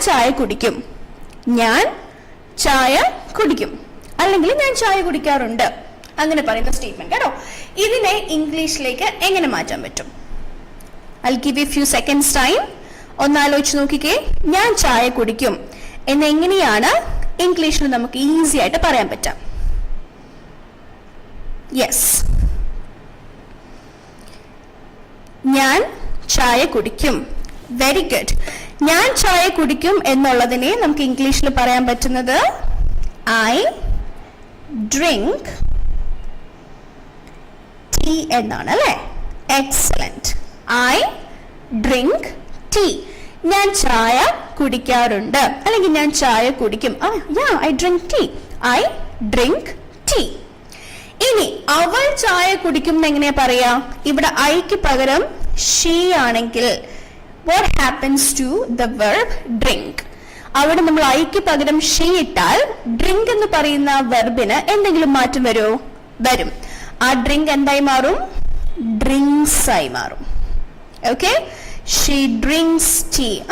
ചായ കുടിക്കും. ഞാൻ ചായ കുടിക്കും. അല്ലെങ്കിൽ ഞാൻ ചായ കുടിക്കാറുണ്ട്. അങ്ങനെ പറയുന്ന സ്റ്റേറ്റ്മെന്റ് കേട്ടോ. ഇതിനെ ഇംഗ്ലീഷിലേക്ക് എങ്ങനെ മാറ്റാൻ പറ്റും? I give a few seconds time ഒന്നാലോചിച്ച് നോക്കിക്കേ. ഞാൻ ചായ കുടിക്കും. എന്ന് എങ്ങനെയാണ് ഇംഗ്ലീഷിൽ നമുക്ക് ഈസി ആയിട്ട് പറയാൻ പറ്റാം? യെസ് ഞാൻ ചായ കുടിക്കും. വെരി ഗുഡ് ഞാൻ ചായ കുടിക്കും എന്നുള്ളതിനെ നമുക്ക് ഇംഗ്ലീഷിൽ പറയാൻ പറ്റുന്നത് ഐ ഡ്രിങ്ക് ടീ എന്നാണ് അല്ലേ? എക്സലന്റ് ഐ ഡ്രിങ്ക് ടീ ഞാൻ ചായ കുടിക്കാറുണ്ട്. അല്ലെങ്കിൽ ഞാൻ ചായ കുടിക്കും. Yeah I drink tea I drink tea ഇനി അവൾ ചായ കുടിക്കും എങ്ങനെയാ പറയാ? ഇവിടെ ഐക്ക് പകരം ഷീ ആണെങ്കിൽ what happens to the verb drink അവിടെ നമ്മൾ ഐക്ക് പകരം ഷീ ഇട്ടാൽ ഡ്രിങ്ക് എന്ന് പറയുന്ന വെർബിന് എന്തെങ്കിലും മാറ്റം വരുമോ വരും. ആ ഡ്രിങ്ക് എന്തായി മാറും? ഡ്രിങ്ക്സ് ആയി മാറും. Okay she drinks tea